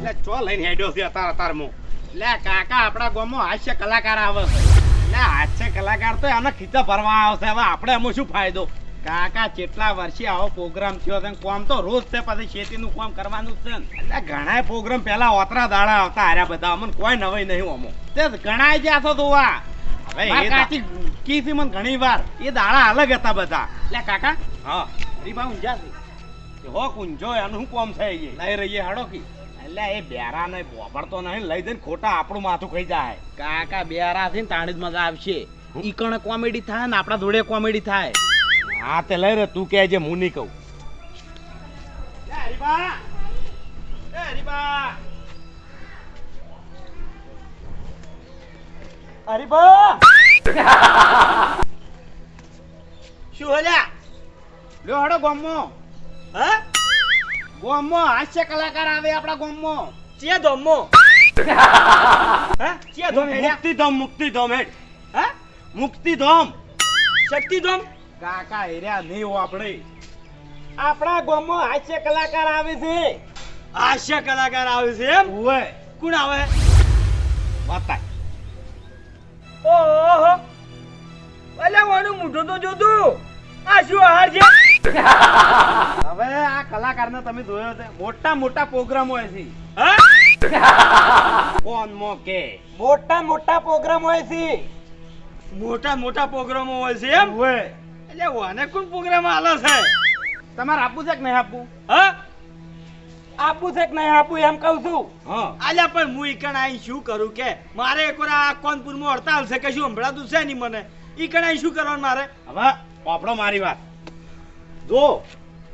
એટલે ચો લઈને હેડ્યો છે અતાર અતારમાં લે કાકા આપણા ગામમાં હાસ્ય કલાકાર આવે. એટલે હાસ્ય કલાકાર તો એમને ખીચા ભરવા આવશે. હવે આપણે એમાં શું ફાયદો? કાકા કેટલા વર્ષે આવો પ્રોગ્રામ થયો છે કોમ તો રોજ છે પછી ખેતીનું કામ કરવાનું છે એટલે ઘણાય પ્રોગ્રામ પહેલા ઓતરા દાડા આવતા હાર્યા બધા. અમને કોઈ નવાઈ નહીં અમો તે ઘણાય જ્યાં થતો આ હવે એ કાચી કીધી મને ઘણી વાર. એ દાડા અલગ હતા બધા. એટલે કાકા. હા. અરે બા ઊંઝા છે. હો કુંજો એનું શું કોમ થઈ એ? લઈ રહીએ હાડો કી. એટલે એ બેરા ને બોબડતો નહીં લઈ જઈને ખોટા આપણું માથું ખાઈ જાય. કાકા બેરા થી તાણી જ મજા આવશે. ઈકણ કોમેડી થાય ને આપણા જોડે કોમેડી થાય. હા તે લઈ રે તું કહેજે હું નહીં કહું. શું હલ્યા? લ્યો હડો ગમો. હા? ગોમો હાસ્ય કલાકાર આવે આપણા ગોમો ચે ધોમો હે? ચે ધોમ મુક્તિધામ હે મુક્તિ ધોમ શક્તિ ધોમ કાકા હેર્યા નહીં હો આપણે. આપણા ગોમો હાસ્ય કલાકાર આવે છે. હાસ્ય કલાકાર આવે છે એમ? હોય કોણ આવે? વાતા ઓહો. અલે વાનું મોઢું તો જોતું. આ શું આહાર છે? હવે આ કલાકારને તમે જોયો છે મોટા મોટા પ્રોગ્રામ હોય છે કોણ મોકે? મોટા મોટા પ્રોગ્રામ હોય છે મોટા મોટા પ્રોગ્રામો હોય છે એમ? હોય. એટલે વાને કોણ પ્રોગ્રામ આલે છે? તમારે આપવું છે કે નહીં આપવું? હા? આપું છે કે નહીં આપું એમ કહું છું. આલ્યા પણ હું ઈકણ આઈ શું કરું કે? મારે એકવાર આ આ કોનપુરમાં હડતાલ છે કે શું સંભળાતું છે નહીં મને? ઈકણ આઈ શું કરવાનું મારે? હવે પાપડો મારી વાત. જો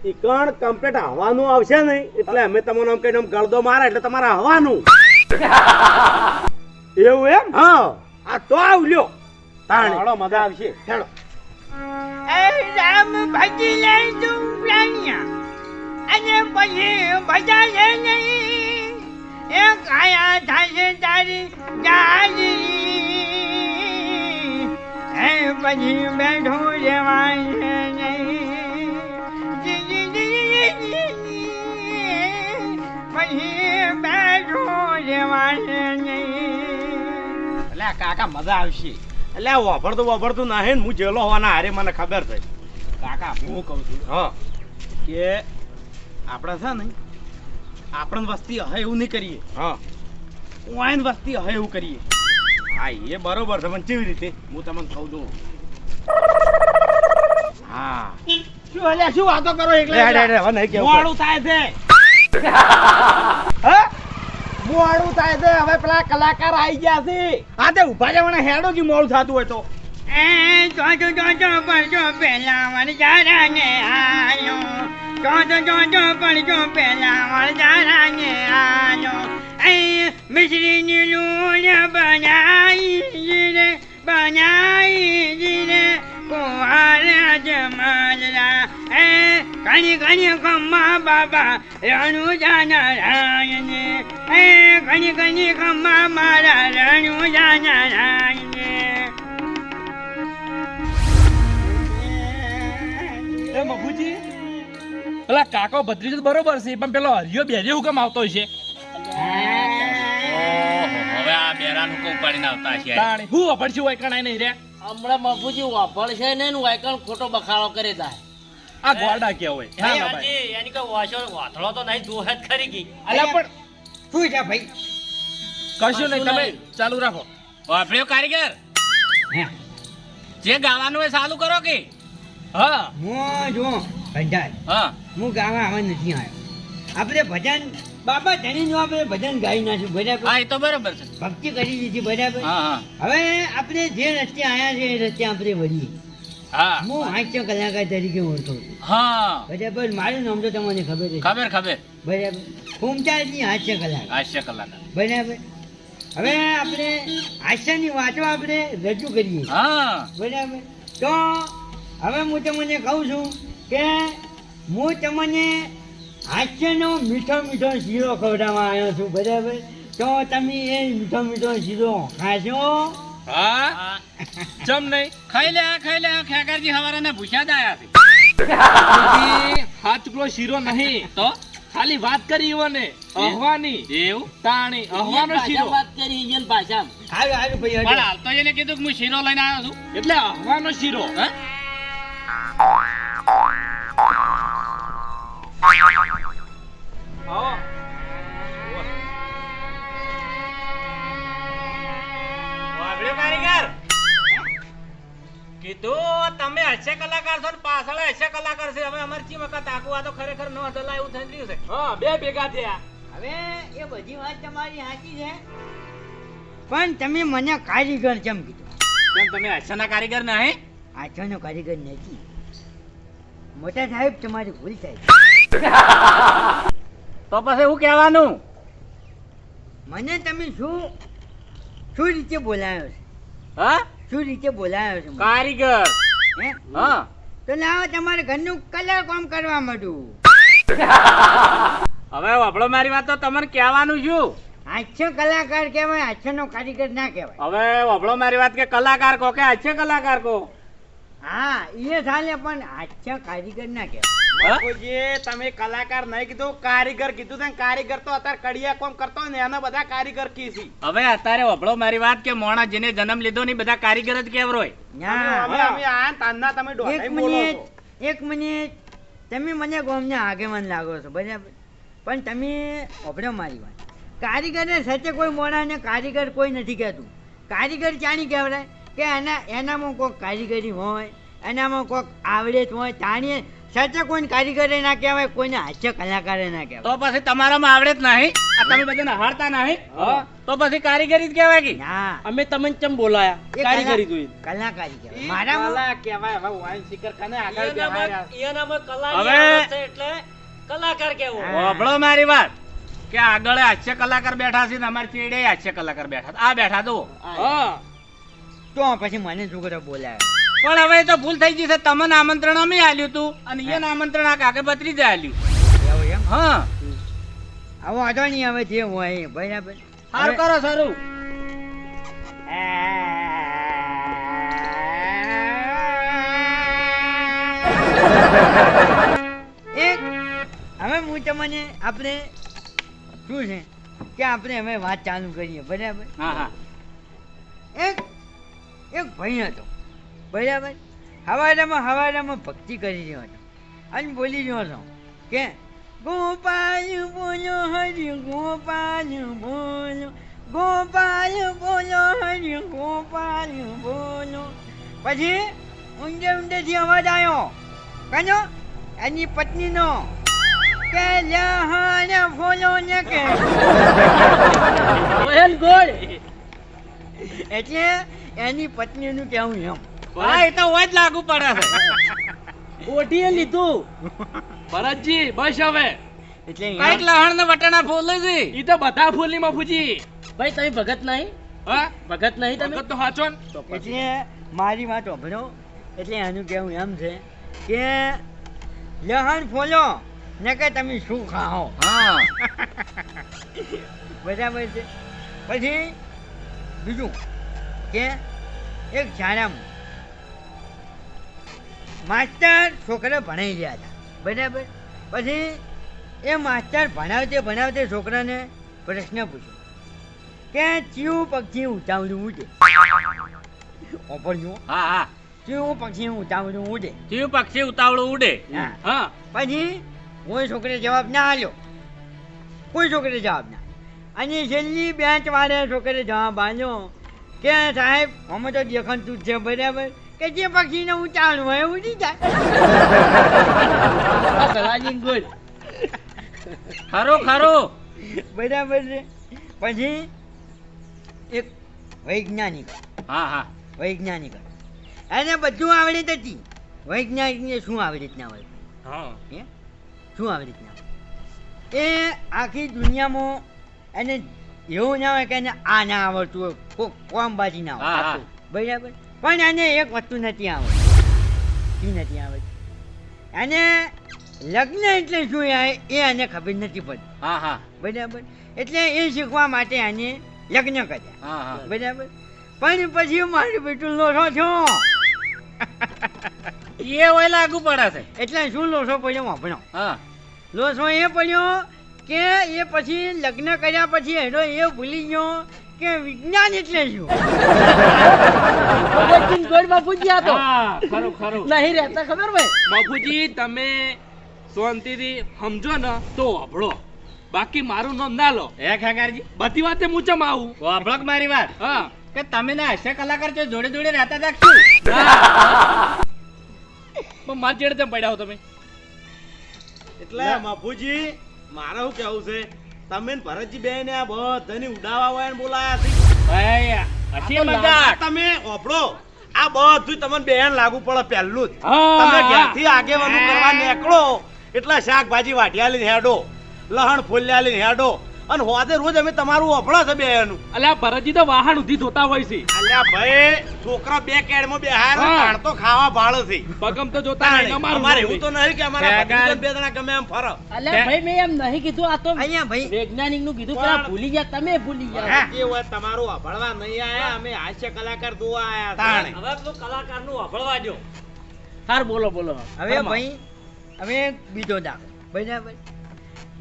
એ કણ કમ્પ્લીટ હવાનું આવશે નહીં એટલે અમે તમને આમ કહીને આમ ગળદો મારે એટલે તમારે હવાનું. એવું એમ? હા આ તો આવલ્યો તાણી. હાલો મજા આવશે. હેડો. રામ ભજી લે તું પ્રાણિયા. અને પછી ભજાશે નહીં. એ કાયા થશે તારી જાજરી એ પછી બેઠો રહેવાય આ કાકા મજા આવશે. એટલે આ વાપરતું વાપરતું ના હે ને હું જેલો હોવાના હારે મને ખબર છે. કાકા હું કહું છું હા. કે આપણે છે ને આપણે વસ્તી હે એવું નહીં કરીએ. હા. વાઈન વસ્તી હે એવું કરીએ. હા એ બરોબર છે પણ કેવી રીતે? હું તમને કહું છું. હા. શું અલ્યા શું વાતો કરો લે, લે, લે, હવે નહીં કેવું મોડું થાય છે. હે? મોડું થાય છે. હવે પેલા કલાકાર આવી ગયા છે. હા તે ઊભા જવાના હેડો કે મોડું થતું હોય તો. એ ચોથો ચોથો પડશો પેલા વરજારાને આયો. ચોથો ચોથો પડશો પેલા વરજારાને આયો. એ મિશ્રીની લૂણ બનાવી જીરે બનાવી જીરે કુંવાર જમાલરા એ ઘણી ઘણી ખમ્મા બાબા રણુ જાના રાયને હે ઘણી ઘણી ખમ્મા મારા રણુ જાના રાયને એ મફુજી પેલા કાકો ભત્રીજો તો બરોબર છે પણ પેલો હરિયો બેરે હુકમ આવતો છે? હવે આ બેરાનું કો ઉપાડીને આવતા છે તાણી હું વાપરશું વાયકણ નહીં રે હમણાં મફુજી વાપરશે ને એનું વાયકણ ખોટો બખાડો કરે જાય આ ગોડા કે હોય. હા ના ભાઈ. એની કોઈ વાશો વાથળો તો નહીં દોહત ખરી ગઈ અલ્યા પણ સુઈ જા ભાઈ. કશું નહીં તમે ચાલુ રાખો. વાપર્યો કારીગર? જે ગાવાનું હોય ચાલુ કરો કે. હા. હું જો ભંડાર હા. હું ગાવા આવે નથી આવ્યો. આપણે ભજન બાબા ધણીનું આપણે ભજન ગાઈ નાખ્યું બરાબર? હા એ તો બરાબર છે. ભક્તિ કરી દીધી બરાબર? હા હા. હવે આપણે જે રસ્તે આવ્યા છે એ રસ્તે આપણે વળીએ. હા. હું હાસ્ય કલાકાર તરીકે ઓળખું છું. હા. બરાબર મારું નામ તો તમને ખબર છે. ખબર ખબર. બરાબર. ફૂમચાલજી હાસ્ય કલાકાર હાસ્ય કલાકાર બરાબર. હવે આપણે હાસ્યની વાતો આપણે રજૂ કરીએ. હા. બરાબર. તો હવે હું તમને કહું છું કે હું તમને હાસ્યનો મીઠો મીઠો શીરો ખવડાવવા આવ્યો છું. બરાબર. તો તમે એ મીઠો મીઠો શીરો ખાશો? હા. ચમ નહીં. ખાઈ લે આ, ખાઈ લે આ. ખેગારજી હવારાના ભૂસ્યા જ આયા છે. હાથ શીરો નહીં તો ખાલી વાત કરી ઈવોને. અહવાની. એવું? તાણી. અહવાનો શીરો. વાત કરી ઈયન પાછા હારું હારું ભાઈ પણ હાલ તો એને કીધું કે હું શીરો લઈને આવ્યો છું. એટલે અહવાનો શીરો. હે? આવો. કારીગર કીધું તમે હશે કલાકાર છો ને પાછળ હશે કલાકાર છે. હવે અમારે ચી વખત આખું આ તો ખરેખર ન ચલાય એવું થઈ રહ્યું છે. હા બે ભેગા થયા. હવે એ બધી વાત તમારી સાચી છે. પણ તમે મને કારીગર કેમ કીધું? કેમ તમે હાસ્યના કારીગર નહીં? આછાનો કારીગર નથી. મોટા સાહેબ તમારી ભૂલ થાય તો પછી હું કહેવાનું? મને તમે શું શું રીતે બોલાયો છે? હા? શું રીતે બોલાયો છે? કારીગર. હે? હા. તો લાવો તમારે ઘરનું કલર કામ કરવા માંડું. હવે વાપડો મારી વાત તો તમને કહેવાનું છું હાસ્ય કલાકાર કહેવાય હાસ્યનો કારીગર ના કહેવાય. હવે વાપડો મારી વાત કે કલાકાર કો કે હાસ્ય કલાકાર કો? હા એ ચાલે પણ હાસ્ય કારીગર ના કે? બાપુજી તમે કલાકાર નહીં કીધું કારીગર કીધું ને કારીગર તો અત્યારે કડિયા કોમ કરતો ને એના બધા કારીગર કી છે. હવે અત્યારે વભળો મારી વાત કે મોણા જેને જન્મ લીધો ને બધા કારીગર જ કેવરોય. અમે અમે ના આ તમે એક મિનિટ એક મિનિટ. તમે મને ગોમને આગેવાન લાગો છો બરાબર. પણ તમે વભળો મારી વાત. કારીગરને સાચે કોઈ મોણાને કારીગર કોઈ નથી કહેતું. કારીગર ચાણી કહેવાય કે એના એનામાં કોઈક કારીગરી હોય એનામાં કોઈક આવડત હોય તાણીએ સાચે કોઈને કારીગરે ના કહેવાય કોઈને હાસ્ય કલાકારે ના કહેવાય. તો પછી તમારામાં આવડે જ નહીં? આ તમે બધાને હારતા નહીં? તો પછી કારીગરી જ કહેવાય કે? ના. અમે તમને ચમ બોલાયા? કારીગરી જોઈ કલાકારી કહેવાય. મારા કલા કહેવાય. હવે વાઈન શિખર કને આગળ બેહાડ્યા. હવે એટલે કલાકાર કેવો હોભળો મારી વાત. કે આગળ હાસ્ય કલાકાર બેઠા છે ને અમારી ચેડે હાસ્ય કલાકાર બેઠા આ બેઠા તો હા. તો પછી મને શું કરે બોલાવે. પણ હવે તો ભૂલ થઈ ગઈ છે. તમને આમંત્રણ અમે આલ્યું તું અને એને આમંત્રણ આ કાકે બત્રીજે આલ્યું. એમ? હા. આવો વાંધો નહીં હવે જે હોય બરાબર. સારું કરો સારું. એક હવે હું તમને આપણે શું છે? કે આપણે હવે વાત ચાલુ કરીએ બરાબર? હા હા. એક એક ભાઈ હતો. બરાબર? હવાડામાં હવાડામાં ભક્તિ કરી રહ્યો હતો. અને બોલી રહ્યો હતો કે ગોપાલ બોલો હરિ ગોપાલ બોલો ગોપાલ બોલો હરિ ગોપાલ બોલો. પછી ઊંડે ઊંડેથી અવાજ આવ્યો કનો એની પત્નીનો કે લહણ ફોલો ને કે. ગોળ. એટલે એની પત્નીનું કેવું એમ? હા એ તો હોય જ લાગુ પડે. છે ઓટીએ લીધું. ભરતજી બસ હવે. એટલે કંઈક લહણ ને વટાણા ફૂલે છે ઈ તો બધા ફૂલી માં ફૂજી ભાઈ તમે ભગત નહીં? હા? ભગત નહીં તમે? ભગત તો હાચો ને? એટલે મારી વાત સાંભળો. એટલે એનું કેવું એમ છે કે લહણ ફોલો ને કે તમે શું ખાઓ? હા. બરાબર છે. પછી બીજું. કે એક શાળામાં માસ્ટર છોકરા ભણાઈ રહ્યા હતા. બરાબર? પછી એ માસ્ટર ભણાવતે ભણાવતે છોકરાને પ્રશ્ન પૂછ્યો. કે ચિયું પક્ષી ઉતાવળું ઉડે? ઓપડ્યું હા. હા ચિયું પક્ષી ઉતાવળું ઉડે? ચિયું પક્ષી ઉતાવળું ઉડે? હા. હા. પછી કોઈ છોકરે જવાબ ના આલ્યો કોઈ છોકરે જવાબ ના અને છેલ્લી બેંચ વાળે છોકરે જવાબ આલ્યો કે સાહેબ અમે તો દેખાતું છે બરાબર? કે જે પક્ષીને ઉતાવળ હોય ઉડી જાય સલાજી ખરો ખરો ખરું. બરાબર છે. પછી એક વૈજ્ઞાનિક. હા હા. વૈજ્ઞાનિક. એને બધું આવડત હતી. વૈજ્ઞાનિકને શું આવી રીતના હોય? હા. હે? શું આવી રીતના એ આખી દુનિયામાં એને એવું ના હોય કે આ ના આવડતું હોય. કોમ કોમબાજી ના. હોય. બરાબર? પણ એને એક વસ્તુ નથી આવડતી. નથી આવડતી. અને લગ્ન એટલે શું એ એ એને ખબર નથી પડતી. હા હા. બરાબર? એટલે એ શીખવા માટે એને લગ્ન કર્યા. હા હા. બરાબર? પણ પછી મારું બેટું લોસો છો. એ ઓલા આગુ પડે છે. એટલે શું લોસો પડ્યો વાપરો હા. લોસો એ પડ્યો કે એ પછી લગ્ન કર્યા પછી એનો એ ભૂલી ગયો કે વિજ્ઞાન એટલે શું? બાપુજી આ તો. હા ખરું ખરું. નહીં રહેતા ખબર ભાઈ બાપુજી તમે શાંતિથી સમજો ને તો અભળો બાકી મારું નામ ના લો. હે ખેગારજી? બધી વાતે હું ચમ આવું. વાપરો કે મારી વાત? હા. કે તમે ને હાસ્ય કલાકાર જો જોડે જોડે રહેતા હતા શું? પણ માર ચેડે તેમ પડ્યા હો તમે. એટલે મફુજી મારે શું કેવું છે? તમે ભરતજી બેન આ બધાની ઉડાવા હોય ને બોલાયા છે. ભાઈ તમે ઓપડો આ બધું તમને બેન લાગુ પડે પહેલું જ. તમે. ઘેરથી આગેવાનું કરવા નીકળો. એટલે શાકભાજી વાટિયા લઈને હેડો. લહણ ફોલ્યા લઈને હેડો. અને હોદે રોજ અમે તમારું ઓફળા છે બેનું અલ્યા ભરતજી તો વાહન ઉધી જોતા હોય છે. અલ્યા ભાઈ છોકરા બે કેડમાં બેહાર તાણ તો ખાવા ભાળ છે. પગમ તો જોતા નહીં અમારું અમારે એવું તો નહીં કે અમારા કાકા. બે જણા ગમે એમ ફરો. અલ્યા ભાઈ મેં એમ નહીં કીધું આ તો અહીંયા ભાઈ. વૈજ્ઞાનિકનું કીધું કે ભૂલી ગયા તમે ભૂલી ગયા. કે હોય તમારું અભળવા નહીં આયા અમે હાસ્ય કલાકાર જોવા આયા તાણે. હવે તો કલાકારનું અભળવા જો હાર બોલો બોલો. હવે ભાઈ હવે બીજો દાખલો. ભાઈ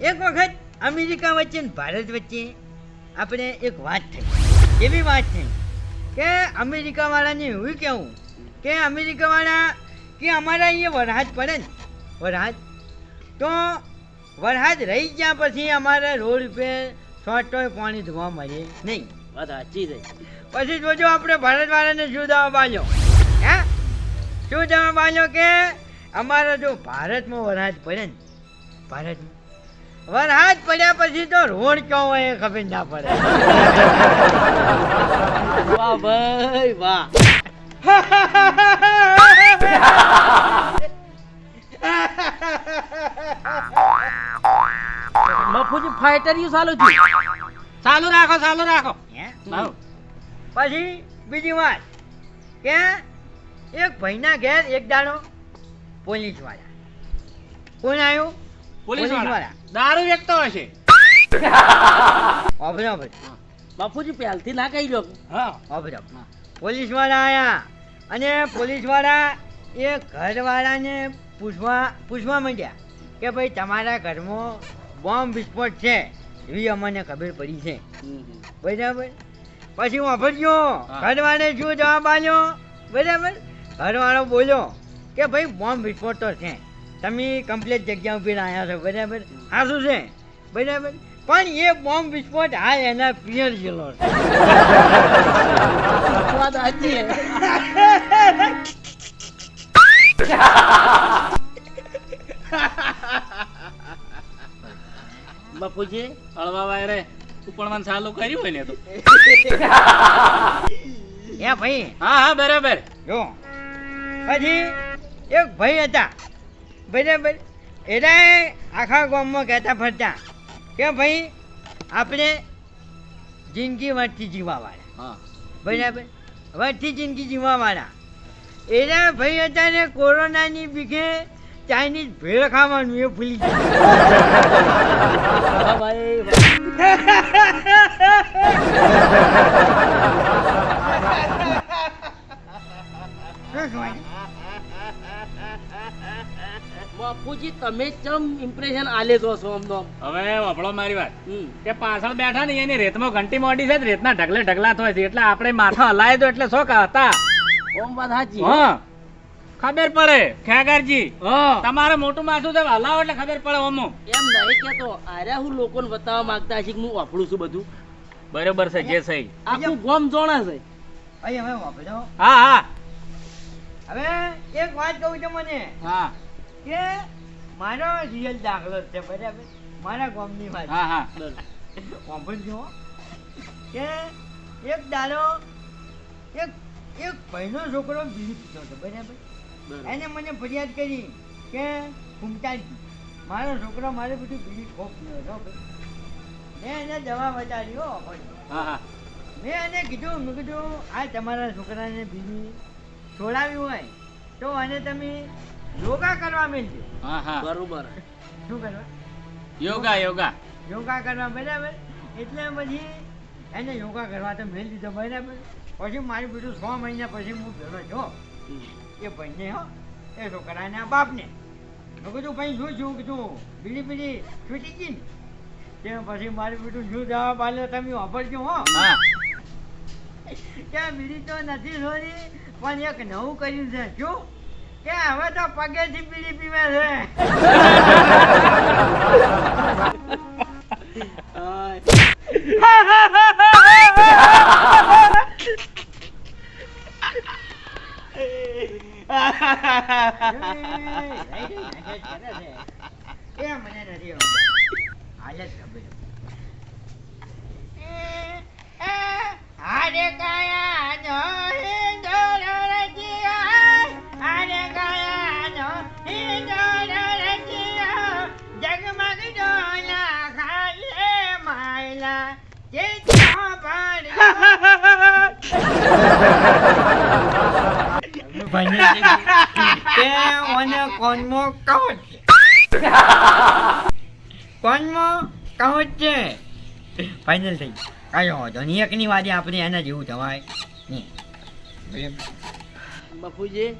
એક વખત અમેરિકા વચ્ચે ને ભારત વચ્ચે આપણે એક વાત થઈ. એવી વાત થઈ કે અમેરિકા વાળાને એવું કેવું કે અમેરિકા વાળા કે અમારા અહીંયા વરસાદ પડે ને વરસાદ તો વરસાદ રહી ગયા પછી અમારે રોડ ઉપર શોર્ટોય પાણી ધોવા મળે નહીં. વાત સાચી થઈ પછી જોજો આપણે ભારત વાળાને શું દવા બાલ્યો હે? શું દવા બાલ્યો કે અમારા જો ભારતમાં વરસાદ પડે ને ભારતમાં વરસાદ પડ્યા પછી તો રોડ કયો હોય એ ખબર ના પડે. વાહ ભાઈ વાહ. મફુજી ફાઈટર યુ ચાલુ થયું. ચાલુ રાખો ચાલુ રાખો? પછી બીજી વાત. કે એક ભાઈના ઘેર એક દાડો પોલીસવાળા કોણ આવ્યું? પોલીસવાળા. દારૂ વેચતો હશે અભરા ભાઈ બાપુજી પહેલથી ના કહી લો હા. અભરા પોલીસવાળા આયા. અને પોલીસવાળા એ ઘરવાળાને પૂછવા પૂછવા માંડ્યા કે ભાઈ તમારા ઘરમાં બોમ્બ વિસ્ફોટ છે એવી અમને ખબર પડી છે. બરાબર? પછી વાપરજો ગયો. ઘરવાળે શું જવાબ આવ્યો બરાબર? ઘરવાળો બોલ્યો કે ભાઈ બોમ્બ વિસ્ફોટ તો છે. તમે કમ્પ્લીટ જગ્યા ઉપર આવ્યા છો બરાબર? આ શું છે? બરાબર? પણ એ બોમ્બ વિસ્ફોટ હા એના પિયર જેલો બાપુજી હળવા વાયરે ઉપણવાન ચાલુ કર્યું હોય ને તો. એ ભાઈ. હા હા બરાબર. જો. પછી એક ભાઈ હતા. બરાબર. એના આખા ગામમાં કહેતા ફરતા. કે ભાઈ આપણે જિંદગી વધતી જીવાવાળા હા. બરાબર? વધતી જિંદગી જીવાવાળા એના ભાઈ હતા ને કોરોનાની બીકે ચાઇનીઝ ભેળ ખાવાનું એ ભૂલી ગયા. બાપુજી તમે ચમ ઇમ્પ્રેશન આલે દો છો તો હવે વપડો મારી વાત. કે પાછળ બેઠા ને એની રેતમાં ઘંટી મોડી છે રેતના ઢગલે ઢગલા થાય છે. એટલે આપણે માથા હલાય દો એટલે શું હતા ઓમ વાત સાચી હા. ખબર પડે ખેગરજી. તમારે મોટું માથું છે હલાવો એટલે ખબર પડે ઓમો. એમ નહીં કેતો અરે હું લોકોને બતાવવા માંગતા છે કે હું વાપરું છું બધું? બરોબર છે જે સહી. આખું ગોમ જોણા છે. અહીં હવે વાપરો હા હા. હવે એક વાત કહું છું મને હા. કે મારો રિયલ દાખલો છે બરાબર? મારા ગામની વાત. હા હા વાપરજો કે એક દાડો એક એક ભાઈનો છોકરો બીજી પીતો હતો બરાબર? એને મને ફરિયાદ કરી કે ફૂમતાજી મારો છોકરો મારે બધું બીજી ખોફ પીયો હતો ભાઈ. મેં એને દવા બતાડી હા હા મેં એને કીધું મેં કીધું આ તમારા છોકરાને બીજી છોડાવી હોય તો અને તમે યોગા કરવા મેળજો હા હા. બરોબર. શું કરવા? યોગા યોગા. યોગા કરવા બરાબર. એટલે પછી એને યોગા કરવા તો મેળ દીધો બરાબર. પછી મારી બીજું છ મહિના પછી હું ભેળો છો એ ભાઈને હો એ છોકરાના બાપને. મેં કીધું ભાઈ શું છું? કીધું બીડી બીડી છૂટી ગઈ ને. તે પછી મારી બીજું શું જવાબ આવ્યો તમે વાપરજો હો. ત્યાં કે બીડી તો નથી છોડી પણ એક નવું કર્યું છે. શું? કે હવે તો પગેથી બીડી પીવે છે એ મને નથી આવડતું. ખબર હારે કાયા મને કોનમો કહો છે કોનમો કહો વાંધો નહીં એકની વાદે આપણે એના જેવું નહીં બાપુજી,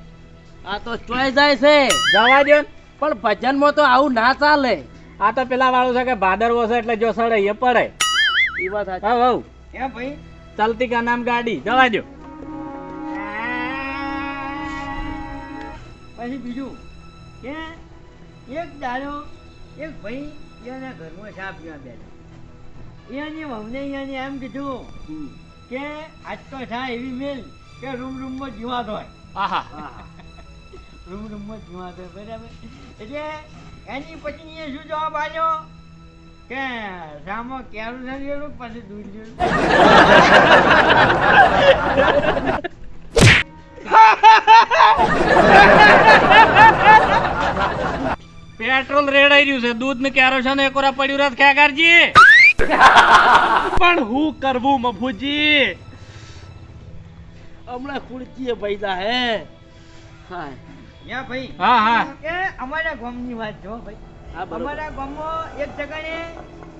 આ તો ચોઈ છે. જવા દે. પણ ભજનમાં તો આવું ના ચાલે. આ તો પેલા વાળું છે કે ભાદરવો છે એટલે જો સડે એ પડે. એ વાત સાચી. હા હવ કે ભાઈ? ચલતી કા નામ ગાડી? જવા દો પછી બીજું? કે એક દાડો એક ભાઈ એના ઘરમાં ચા પીવા બેઠા. એની વહુને એને એમ કીધું કે આજ તો ચા એવી મેલ કે રૂમ રૂમમાં જીવાત હોય. આહા. રૂમ રૂમમાં જીવાત હોય બરાબર. એટલે એની પત્નીએ શું જવાબ આપ્યો? કે રામો કેરું લેલું પછી દૂધ જેવું પેટ્રોલ રેડાઈ રહ્યું છે. દૂધ ને ક્યારો છે ને? એકોરા પડ્યું રાત ખ્યાકારજી પણ હું કરવું મફુજી? હમણાં ખુરચીએ પૈસા હે. હા. યા ભાઈ. હા હા. કે અમારા ગામની વાત જો ભાઈ. અમારા ગામમાં એક જગ્યાએ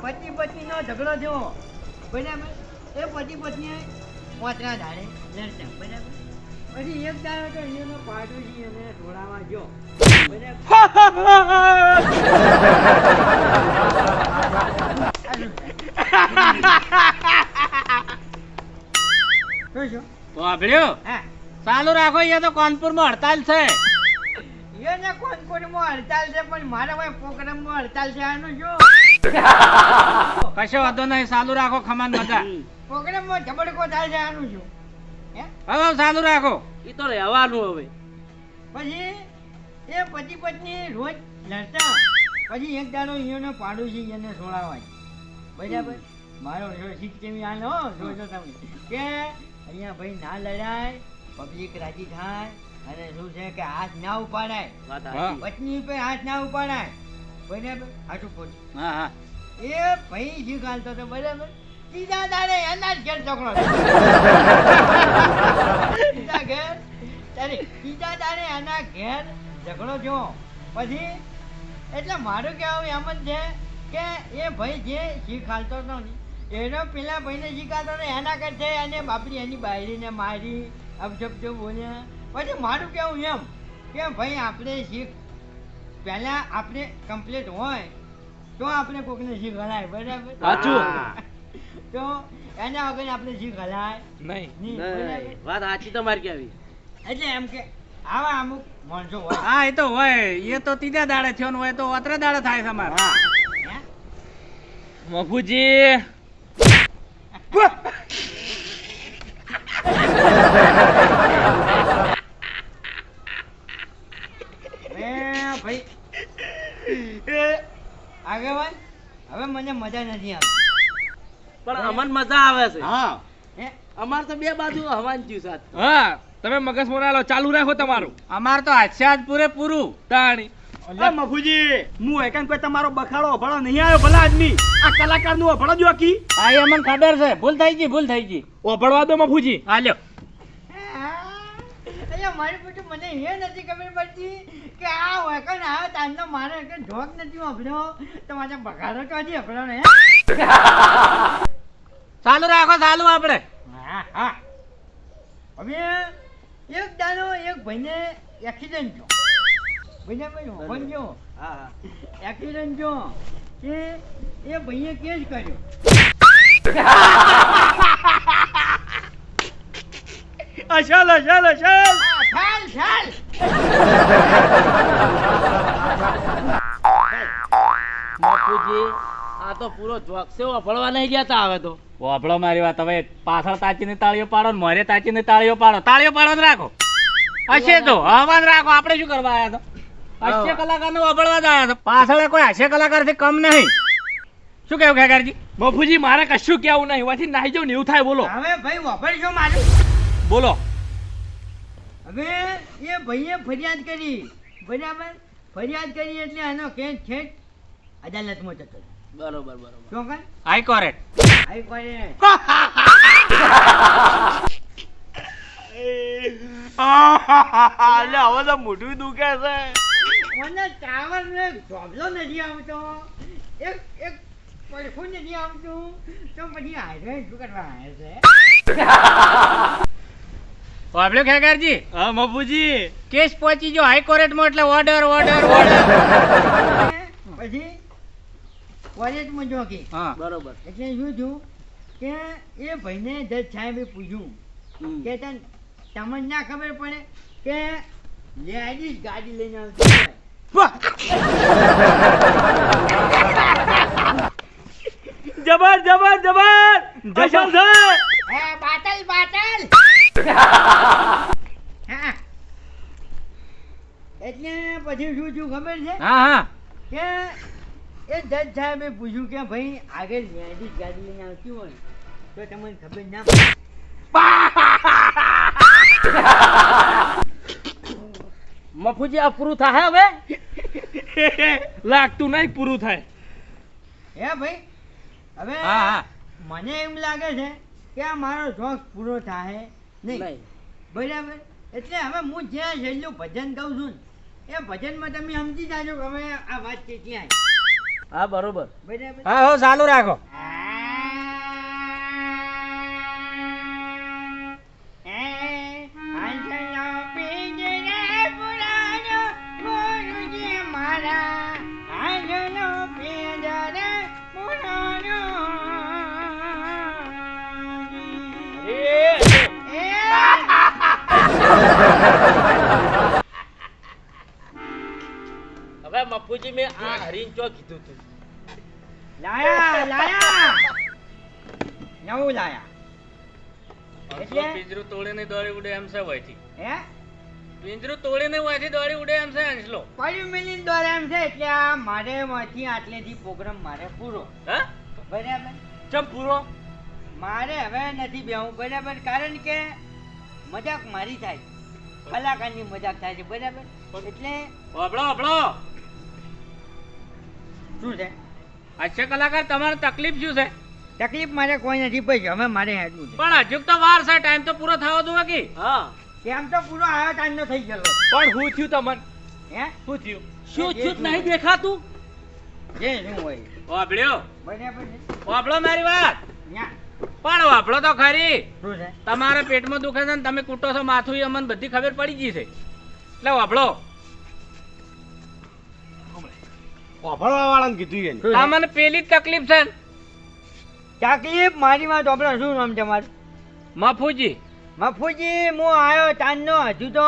પતિ પત્નીનો ઝઘડો થયો. બરાબર? એ પતિ પત્ની પોતરા ધારે લડતા બરાબર? પછી એક દાડો તો એનો પાડોશી અને ઢોળાવા ગયો. બરાબર? હા. ચાલુ રાખો અહીંયા તો કાનપુરમાં હડતાલ છે. એને હડતાલ છે પણ મારા ભાઈ પ્રોગ્રામમાં હડતાલ છે આનું શું? કશો વાંધો નહીં ચાલુ રાખો ખમાન મજા પ્રોગ્રામમાં ઝબડકો થાય છે આનું શું? હે? હવે ચાલુ રાખો. એ તો રહેવાનું હવે. પછી એ પતિ પત્ની રોજ લડતા. પછી એક દાડો અહીંયાનો પાડોશી એને છોડાવાય બરાબર? મારો શીખ કેવી હાલ હો જોજો તમે. કે અહીંયા ભાઈ ના લડાય પબ્લિક રાજી થાય અને શું છે કે હાથ ના ઉપાડાય. વાત પત્ની ઉપર હાથ ના ઉપાડાય. બરાબર હાટું ખોટું હા હા. એ ભાઈ જી ગાલતો તો બરાબર? ત્રીજા દાડે એના જ ઘેર ચોકડો ત્રીજા ઘેર? તારે ત્રીજા દાડે એના ઘેર ઝઘડો જો પછી એટલે મારું કહેવું એમ જ છે કે એ ભાઈ જે શીખ હાલતો હતો ને એનો પેલા ભાઈને શીખાતો ને એના કરશે એને બાપરી એની બાયરીને મારી અબજબજો બોલ્યા. પછી મારું કેવું એમ કે ભાઈ આપણે શીખ પહેલા આપણે કમ્પ્લીટ હોય તો આપણે કોકને શીખ હલાય બરાબર? સાચું. તો એના વગર આપણે શીખ હલાય નહીં. વાત સાચી તમારી કેવી. એટલે એમ કે આવા અમુક માણસો હોય. હા એ તો હોય. એ તો ત્રીજા દાડે થયો ને હોય તો અત્રે દાડે થાય છે અમારે. મફુજી એ ભાઈ એ આગેવાન હવે મને મજા નથી આવતી પણ અમને મજા આવે છે. હા. હે? અમાર તો બે બાજુ હવાન થયું સાથ હા તમે મગજ મોરાલો ચાલુ રાખો તમારું. અમાર તો હાસ્યા જ પૂરેપૂરું. તાણી. મફુજી. હું એકાંત કોઈ તમારો બખાડો અભળો નહીં આવ્યો ભલા આદમી. આ કલાકારનું અભળો જો કી હા એ મને ખબર છે. ભૂલ થઈ ગઈ ભૂલ થઈ ગઈ. ઓભળવા દો મફુજી. હાલ્યો. મારી બેટું મને એ નથી ખબર પડતી કે આ વેકન આ તારનો મારે કે ઢોક નથી વાપર્યો. તો મારે બગાડો તો હજી વાપર્યો ને ચાલુ રાખો ચાલુ આપણે હા હા. હવે એક દાડો એક ભાઈને એક્સિડન્ટ થયો. ભાઈને ભાઈ હોન ગયો હા એક્સિડન્ટ જો કે એ ભાઈએ કેસ કર્યો. અસલ અસલ અસલ. ચાલ બાપુજી આ તો પૂરો જોકસે વફળવા નહીં જતા હવે તો. વાપડો મારી વાત હવે પાછળ તાચીને તાળીઓ પાડો ને મોરે તાચીને તાળીઓ પાડો. તાળીઓ પાડો જ રાખો. હશે તો હવાન રાખો. આપણે શું કરવા આવ્યા તો? હાસ્ય કલાકારને વાપરવા જ આવ્યા તો. પાછળ કોઈ હાસ્ય કલાકારથી કમ નહીં. શું કેવું ખેગારજી? બફુજી મારે કશું કેવું નહીં. વાથી નાહી જાઉં ને એવું થાય બોલો. હવે ભાઈ વાપરશો મારું. બોલો. હવે એ ભાઈએ ફરિયાદ કરી. બરાબર? ફરિયાદ કરી એટલે આનો કેસ છે અદાલતમાં જતો. બરોબર બરોબર. શું કર હાઈ કોરેટ હાઈ એટલે હવે તો મોઢું દુખે છે. મને ટાવર ને જોબલો નથી આવતો. એક એક પડખું નથી આવતું. તો પછી હાઈવે શું કરવા આવે છે? વાપડ્યો ખેગારજી હા મફુજી. કેસ પહોંચી જો હાઈ કોર્ટમાં એટલે ઓર્ડર ઓર્ડર ઓર્ડર પછી કોલેજમાં જો કે હા. બરોબર. એટલે શું થયું કે એ ભાઈને જજ સાહેબે પૂછ્યું. કે તને તમને ના ખબર પડે કે લેડીઝ ગાડી લઈને આવતી જબર જબર જબર! જબર અસલ છે હે બાટલ બાટલ હા એટલે પછી શું થયું ખબર છે હા હા કે એ સાહેબે પૂછ્યું કે ભાઈ આગળ લેડીઝ ગાડી લઈને આવતી હોય તો તમને ખબર ના મફુજી આ પૂરું થાય હવે? લાગતું નહીં પૂરું થાય. હે ભાઈ હવે હા હા. મને એમ લાગે છે કે આ મારો શોખ પૂરો થાય નહીં. બરાબર? એટલે હવે હું જ્યાં છેલ્લું ભજન ગાઉં છું ને, એ ભજનમાં તમે સમજી જાજો કે હવે આ વાત છે. ત્યાં હા બરોબર. હા હો ચાલુ રાખો. મફુજી મેં આ હરીન ચો કીધું તું? લાયા લાયા. નવું લાયા. એટલે? પિંજરું તોડીને દોડી ઉડે એમ છે વયથી. હે? પિંજરું તોડીને વયથી દોડી ઉડે એમ છે અંશલો પડ્યું મિલિન દોડે એમ છે એટલે આ મારે માંથી આટલેથી પ્રોગ્રામ મારે પૂરો. હા? બરાબર? ચમ પૂરો? મારે હવે નથી બેહવું બરાબર? કારણ કે મજાક મારી થાય. કલાકારની મજાક થાય છે બરાબર? એટલે વાપડો વાપડો શું છે? હાસ્ય કલાકાર તમારે તકલીફ શું છે? તકલીફ મારે કોઈ નથી પછી હવે મારે હેડવું છે. પણ હજુ તો વાર છે ટાઈમ તો પૂરો થવો જોઈએ કે હા. કેમ તો પૂરો આવ્યો ટાઈમ નો થઈ ગયો. પણ હું થયું તમને? હે? શું થયું? શું થયું નહીં દેખાતું? જે શું હોય. વાપડ્યો બરાબર મારી વાત? પણ વાપડો તો ખરી. શું છે? તમારે પેટમાં દુખે છે ને તમે કૂટો છો માથું એ અમને બધી ખબર પડી ગઈ છે. એટલે વાપડો વાપરવા વાળાને કીધું એને? તમને પેલી જ તકલીફ છે તકલીફ મારી માં ચોપડો શું નામ તમારું? મફુજી. મફુજી હું આવ્યો તાનનો હજુ તો.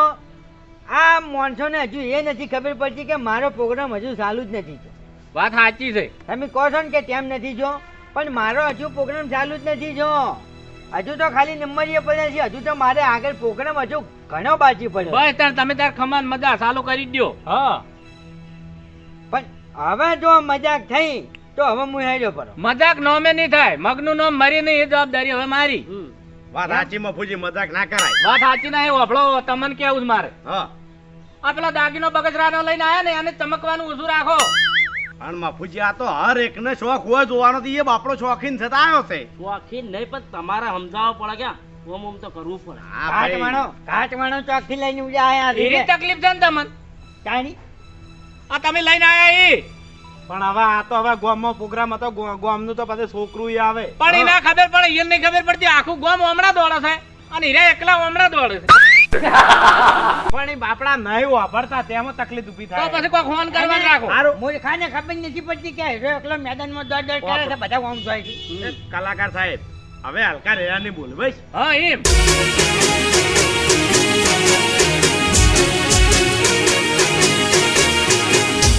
આ માણસોને હજુ એ નથી ખબર પડતી કે મારો પ્રોગ્રામ હજુ ચાલુ જ નથી. વાત સાચી છે. તમે કહો છો ને કે તેમ નથી જો પણ મારો હજુ પ્રોગ્રામ ચાલુ જ નથી જો હજુ તો ખાલી નંબરીએ પડ્યા છે હજુ તો મારે આગળ પ્રોગ્રામ હજુ ઘણો બાકી પડ્યો. બસ તાર તમે તાર ખમાન મજા ચાલુ કરી દો હા. હવે જો મજાક થઈ તો હવે હું હેડ્યો પર મજાક નોમે નહીં થાય. મગનું નોમ મરી નહીં એ જવાબદારી હવે મારી. વાત સાચી મફુજી મજાક ના કરાય. વાત સાચી ના વાપડો તમને કેવું છે મારે? હા. આ પેલા દાગીનો બગસરાનો લઈને આયા ને એને ચમકવાનું ઓછું રાખો. પણ મફુજી આ તો હર એકને શોખ હોય જોવાનો તો એ બાપડો શોખીન થતા આવ્યો છે. શોખીન નહીં પણ તમારે સમજાવવો પડે કે ઓમ ઓમ તો કરવું પડે. કાચ માણો ચોકથી લઈને ઉજા આયા એની તકલીફ છે ને તમને? કાણી આ તમે લઈને આયા એ? પણ હવે આ તો હવે ગોમમાં પ્રોગ્રામ હતો ગોમ ગોમનું તો પછી છોકરું આવે. પણ એને ખબર પડે એને નહીં ખબર પડતી આખું ગોમ હમણાં દોડે છે અને હીરા એકલા હમણાં દોડે છે. પણ એ બાપડા નહીં વાપરતા તેમાં તકલીફ ઊભી તો પછી કોઈ ફોન કરવા રાખો. હારું. ખાને ખબર નથી પડતી કે હીરો એકલો મેદાનમાં દોડ દોડ કરે છે બધા ગોમ જોઈ છે. કલાકાર સાહેબ હવે હલકા રેડા નહીં બોલ બસ. હા એમ.